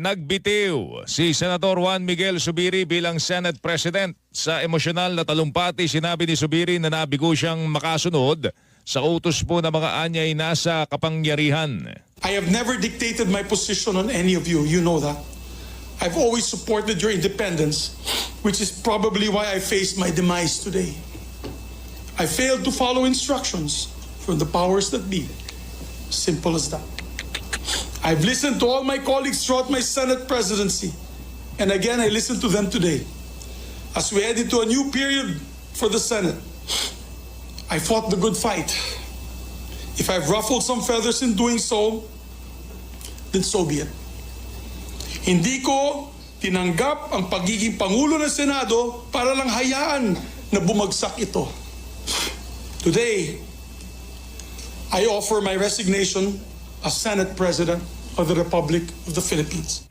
Nagbitiw si Senator Juan Miguel Subiri bilang Senate President. Sa emosyonal na talumpati, sinabi ni Subiri na nabigo siyang makasunod sa utos po na mga anyay nasa kapangyarihan. I have never dictated my position on any of you. You know that. I've always supported your independence, which is probably why I face my demise today. I failed to follow instructions from the powers that be. Simple as that. I've listened to all my colleagues throughout my Senate presidency. And again, I listen to them today. As we head into a new period for the Senate, I fought the good fight. If I've ruffled some feathers in doing so, then so be it. Hindi ko tinanggap ang pagiging Pangulo ng Senado para lang hayaan na bumagsak ito. Today, I offer my resignation as Senate President of the Republic of the Philippines.